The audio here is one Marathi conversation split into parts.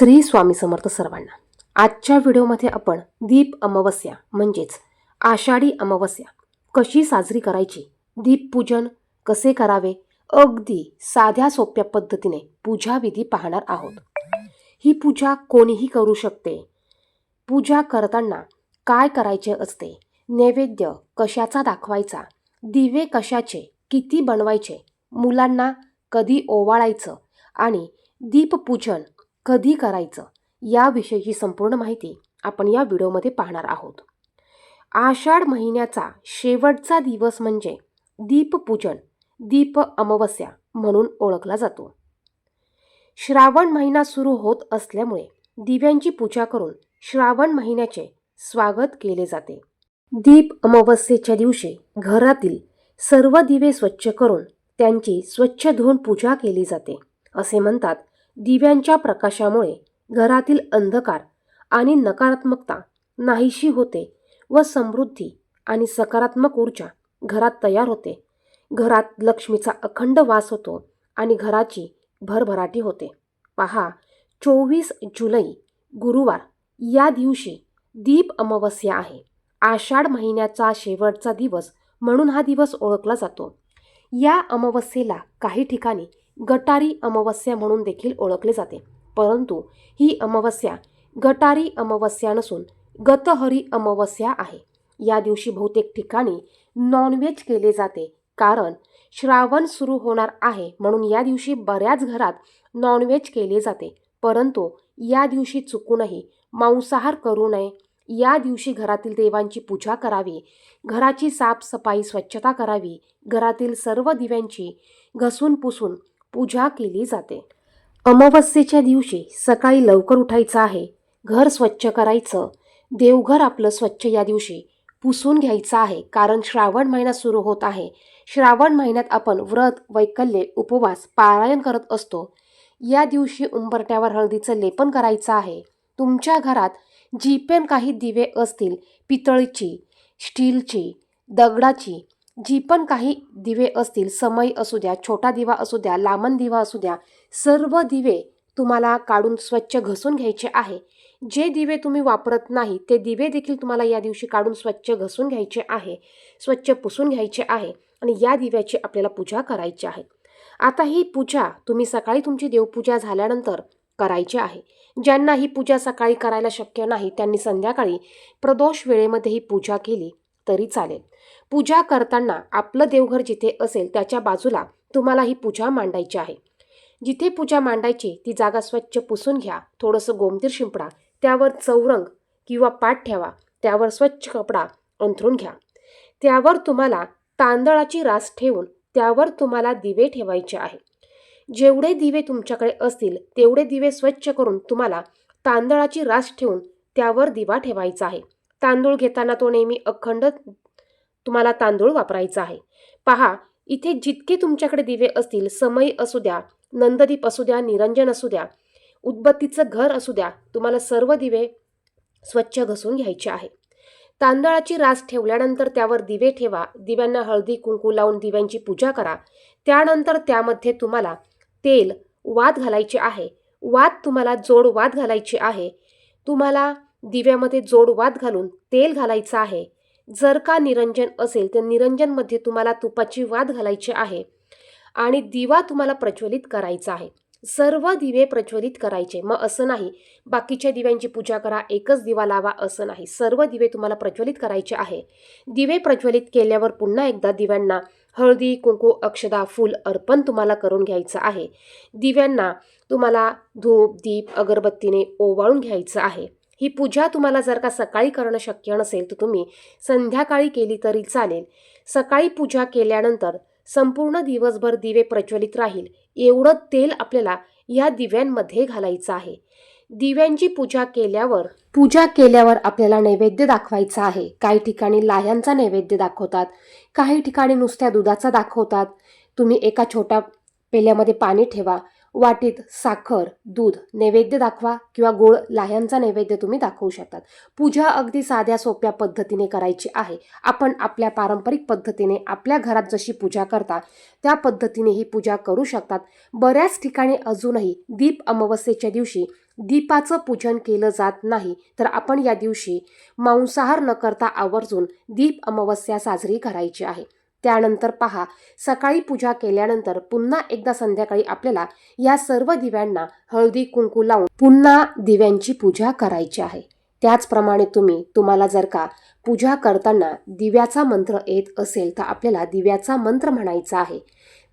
श्री स्वामी समर्थ सर्वांना. आजच्या व्हिडिओमध्ये आपण दीप अमावस्या म्हणजेच आषाढी अमावस्या कशी साजरी करायची दीपपूजन कसे करावे अगदी साध्या सोप्या पद्धतीने पूजाविधी पाहणार आहोत. ही पूजा कोणीही करू शकते. पूजा करताना काय करायचे असते नैवेद्य कशाचा दाखवायचा दिवे कशाचे किती बनवायचे मुलांना कधी ओवाळायचं आणि दीपपूजन कधी करायचं याविषयीची संपूर्ण माहिती आपण या व्हिडिओमध्ये पाहणार आहोत. आषाढ महिन्याचा शेवटचा दिवस म्हणजे दीपपूजन दीप अमावस्या म्हणून ओळखला जातो. श्रावण महिना सुरू होत असल्यामुळे दिव्यांची पूजा करून श्रावण महिन्याचे स्वागत केले जाते. दीप अमावस्येच्या दिवशी घरातील सर्व दिवे स्वच्छ करून त्यांची स्वच्छ धुवून पूजा केली जाते असे म्हणतात दिव्यांच्या प्रकाशामुळे घरातील अंधकार आणि नकारात्मकता नाहीशी होते व समृद्धी आणि सकारात्मक ऊर्जा घरात तयार होते. घरात लक्ष्मीचा अखंड वास होतो आणि घराची भरभराटी होते. पहा चोवीस जुलै गुरुवार या दिवशी दीप अमावस्या आहे. आषाढ महिन्याचा शेवटचा दिवस म्हणून हा दिवस ओळखला जातो. या अमावस्येला काही ठिकाणी गटारी अमावस्या म्हणून देखील ओळखले जाते. परंतु ही अमावस्या गटारी अमावस्या नसून गतहरी अमावस्या आहे. या दिवशी बहुतेक ठिकाणी नॉनव्हेज केले जाते. कारण श्रावण सुरू होणार आहे म्हणून या दिवशी बऱ्याच घरात नॉनव्हेज केले जाते. परंतु या दिवशी चुकूनही मांसाहार करू नये. या दिवशी घरातील देवांची पूजा करावी. घराची साफसफाई स्वच्छता करावी. घरातील सर्व दिव्यांची घसून पुसून पूजा केली जाते. अमावस्येच्या दिवशी सकाळी लवकर उठायचं आहे घर स्वच्छ करायचं. देवघर आपलं स्वच्छ या दिवशी पुसून घ्यायचं आहे कारण श्रावण महिना सुरू होत आहे. श्रावण महिन्यात आपण व्रत वैकल्ये उपवास पारायण करत असतो. या दिवशी उंबरट्यावर हळदीचं लेपन करायचं आहे. तुमच्या घरात जी पण काही दिवे असतील पितळीची स्टीलची दगडाची जी पण काही दिवे असतील समय असू द्या छोटा दिवा असू द्या लांबन दिवा असू द्या सर्व दिवे तुम्हाला काढून स्वच्छ घसून घ्यायचे आहे. जे दिवे तुम्ही वापरत नाही ते दिवे देखील तुम्हाला या दिवशी काढून स्वच्छ घसून घ्यायचे आहे स्वच्छ पुसून घ्यायचे आहे आणि या दिव्याची आपल्याला पूजा करायची आहे. आता ही पूजा तुम्ही सकाळी तुमची देवपूजा झाल्यानंतर करायची आहे. ज्यांना ही पूजा सकाळी करायला शक्य नाही त्यांनी संध्याकाळी प्रदोष वेळेमध्ये ही पूजा केली. तरी चालेल. पूजा करताना आपलं देवघर जिथे असेल त्याच्या बाजूला तुम्हाला ही पूजा मांडायची आहे. जिथे पूजा मांडायची ती जागा स्वच्छ पुसून घ्या थोडंसं गोमतीर शिंपडा त्यावर चौरंग किंवा पाठ ठेवा त्यावर स्वच्छ कपडा अंथरून घ्या. त्यावर तुम्हाला तांदळाची रास ठेवून त्यावर तुम्हाला दिवे ठेवायचे आहे. जेवढे दिवे तुमच्याकडे असतील तेवढे दिवे स्वच्छ करून तुम्हाला तांदळाची रास ठेवून त्यावर दिवा ठेवायचा आहे. तांदूळ घेताना तो नेहमी अखंड तुम्हाला तांदूळ वापरायचा आहे. पहा इथे जितके तुमच्याकडे दिवे असतील समय असू द्या नंददीप असू द्या निरंजन असू द्या उदबत्तीचं घर असू द्या तुम्हाला सर्व दिवे स्वच्छ घसून घ्यायचे आहे. तांदळाची रास ठेवल्यानंतर त्यावर दिवे ठेवा दिव्यांना हळदी कुंकू लावून दिव्यांची पूजा करा. त्यानंतर त्यामध्ये तुम्हाला तेल वाद घालायचे आहे. वाद तुम्हाला जोड वाद घालायची आहे. तुम्हाला दिव्यामध्ये जोडवात घालून तेल घालायचं आहे. जर का निरंजन असेल तर निरंजनमध्ये तुम्हाला तुपाची वात घालायची आहे आणि दिवा तुम्हाला प्रज्वलित करायचा आहे. सर्व दिवे प्रज्वलित करायचे. मग असं नाही. बाकीच्या दिव्यांची पूजा करा एकच दिवा लावा असं नाही. सर्व दिवे तुम्हाला प्रज्वलित करायचे आहे. दिवे प्रज्वलित केल्यावर पुन्हा एकदा दिव्यांना हळदी कुंकू अक्षदा फूल अर्पण तुम्हाला करून घ्यायचं आहे. दिव्यांना तुम्हाला धूप दीप अगरबत्तीने ओवाळून घ्यायचं आहे. ही पूजा तुम्हाला जर का सकाळी करणं शक्य नसेल तर तुम्ही संध्याकाळी केली तरी चालेल. सकाळी पूजा केल्यानंतर संपूर्ण दिवसभर दिवे प्रज्वलित राहील. एवढं तेल आपल्याला या दिव्यांमध्ये घालायचं आहे. दिव्यांची पूजा केल्यावर पूजा केल्यावर आपल्याला नैवेद्य दाखवायचा आहे. काही ठिकाणी लाह्यांचा नैवेद्य दाखवतात काही ठिकाणी नुसत्या दुधाचा दाखवतात. तुम्ही एका छोट्या पेल्यामध्ये पाणी ठेवा. वाटीत साखर दूध नैवेद्य दाखवा किंवा गोळ लाह्यांचा नैवेद्य तुम्ही दाखवू शकतात. पूजा अगदी साध्या सोप्या पद्धतीने करायची आहे. आपण आपल्या पारंपरिक पद्धतीने आपल्या घरात जशी पूजा करता त्या पद्धतीने ही पूजा करू शकतात. बऱ्याच ठिकाणी अजूनही दीप अमावस्येच्या दिवशी दीपाचं पूजन केलं जात नाही. तर आपण या दिवशी मांसाहार न करता आवर्जून दीप अमावस्या साजरी करायची आहे. त्यानंतर पहा सकाळी पूजा केल्यानंतर पुन्हा एकदा संध्याकाळी आपल्याला या सर्व दिव्यांना हळदी कुंकू लावून पुन्हा दिव्यांची पूजा करायची आहे. त्याचप्रमाणे तुम्ही तुम्हाला जर का पूजा करताना दिव्याचा मंत्र येत असेल तर आपल्याला दिव्याचा मंत्र म्हणायचा आहे.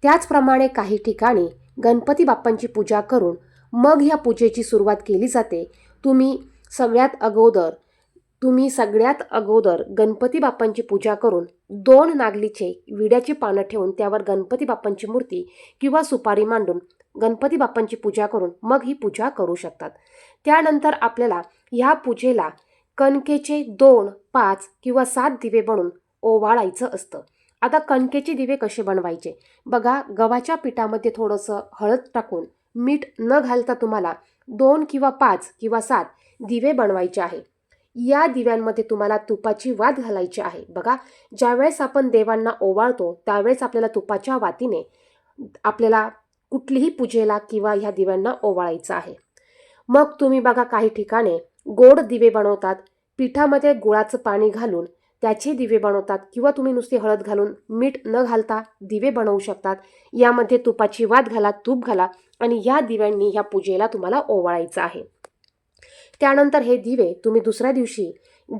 त्याचप्रमाणे काही ठिकाणी गणपती बाप्पांची पूजा करून मग ह्या पूजेची सुरुवात केली जाते. तुम्ही सगळ्यात अगोदर तुम्ही सगळ्यात अगोदर गणपती बाप्पांची पूजा करून दोन नागलीचे विड्याची पानं ठेवून त्यावर गणपती बाप्पांची मूर्ती किंवा सुपारी मांडून गणपती बाप्पांची पूजा करून मग ही पूजा करू शकतात. त्यानंतर आपल्याला ह्या पूजेला कणकेचे दोन पाच किंवा सात दिवे बनवून ओवाळायचं असतं. आता कणकेचे दिवे कसे बनवायचे? बघा गव्हाच्या पिठामध्ये थोडंसं हळद टाकून मीठ न घालता तुम्हाला दोन किंवा पाच किंवा सात दिवे बनवायचे आहे. या दिव्यांमध्ये तुम्हाला तुपाची वात घालायची आहे. बघा ज्यावेळेस आपण देवांना ओवाळतो त्यावेळेस आपल्याला तुपाच्या वातीने आपल्याला कुठलीही पूजेला किंवा ह्या दिव्यांना ओवाळायचं आहे. मग तुम्ही बघा काही ठिकाणी गोड दिवे बनवतात. पिठामध्ये गुळाचं पाणी घालून त्याचे दिवे बनवतात किंवा तुम्ही नुसती हळद घालून मीठ न घालता दिवे बनवू शकतात. यामध्ये तुपाची वात घाला तूप घाला आणि या दिव्यांनी ह्या पूजेला तुम्हाला ओवाळायचं आहे. त्यानंतर हे दिवे तुम्ही दुसऱ्या दिवशी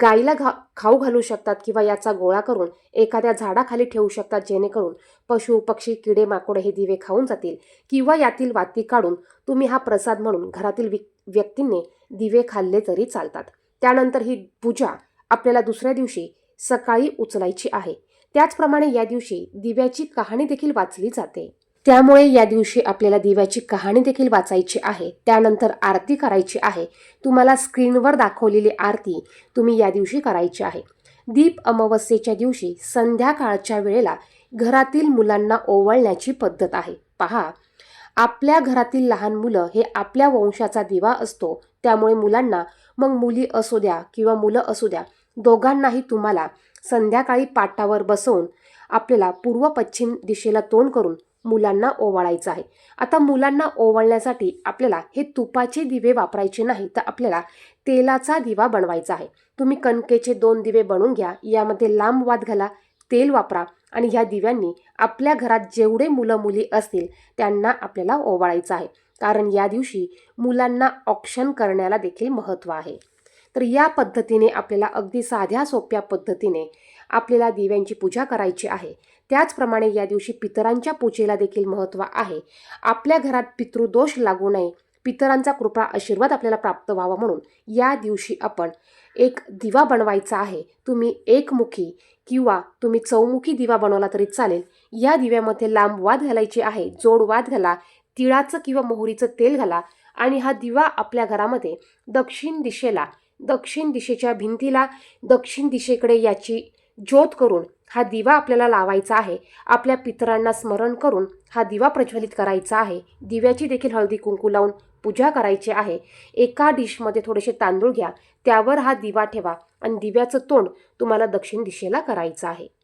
गाईला घा खाऊ घालू शकतात किंवा याचा गोळा करून एखाद्या झाडाखाली ठेवू शकतात जेणेकरून पशु पक्षी किडे माकोडे हे दिवे खाऊन जातील किंवा यातील वाती काढून तुम्ही हा प्रसाद म्हणून घरातील विक व्यक्तींनी दिवे खाल्ले तरी चालतात. त्यानंतर ही पूजा आपल्याला दुसऱ्या दिवशी सकाळी उचलायची आहे. त्याचप्रमाणे या दिवशी दिव्याची कहाणी देखील वाचली जाते. त्यामुळे या दिवशी आपल्याला दिव्याची कहाणी देखील वाचायची आहे. त्यानंतर आरती करायची आहे. तुम्हाला स्क्रीनवर दाखवलेली आरती तुम्ही या दिवशी करायची आहे. दीप अमावस्येच्या दिवशी संध्याकाळच्या वेळेला घरातील मुलांना ओवाळण्याची पद्धत आहे. पहा आपल्या घरातील लहान मुलं हे आपल्या वंशाचा दिवा असतो. त्यामुळे मुलांना मग मुली असू द्या किंवा मुलं असू द्या दोघांनाही तुम्हाला संध्याकाळी पाटावर बसवून आपल्याला पूर्व पश्चिम दिशेला तोंड करून मुलांना ओवाळायचं आहे. आता मुलांना ओवाळण्यासाठी आपल्याला हे तुपाचे दिवे वापरायचे नाही तर आपल्याला तेलाचा दिवा बनवायचा आहे. तुम्ही कणकेचे दोन दिवे बनवून घ्या यामध्ये लांब वाद घाला तेल वापरा आणि ह्या दिव्यांनी आपल्या घरात जेवढे मुलं मुली असतील त्यांना आपल्याला ओवाळायचं आहे. कारण या दिवशी मुलांना ऑक्शन करण्याला देखील महत्त्व आहे. तर या पद्धतीने आपल्याला अगदी साध्या सोप्या पद्धतीने आपल्याला दिव्यांची पूजा करायची आहे. त्याचप्रमाणे या दिवशी पितरांच्या पूजेला देखील महत्त्व आहे. आपल्या घरात पितृदोष लागू नये. पितरांचा कृपा आशीर्वाद आपल्याला प्राप्त व्हावा म्हणून या दिवशी आपण एक दिवा बनवायचा आहे. तुम्ही एकमुखी किंवा तुम्ही चौमुखी दिवा बनवला तरी चालेल. या दिव्यामध्ये लांब वाद घालायची आहे. जोड वाद घाला. तिळाचं किंवा मोहरीचं तेल घाला आणि हा दिवा आपल्या घरामध्ये दक्षिण दिशेला दक्षिण दिशेच्या भिंतीला दक्षिण दिशेकडे याची ज्योत करून हा दिवा आपल्याला लावायचा आहे. आपल्या पितरांना स्मरण करून हा दिवा प्रज्वलित करायचा आहे. दिव्याची देखील हळदी कुंकू लावून पूजा करायची आहे. एका डिशमध्ये थोडेसे तांदूळ घ्या. त्यावर हा दिवा ठेवा. आणि दिव्याचं तोंड तुम्हाला दक्षिण दिशेला करायचं आहे.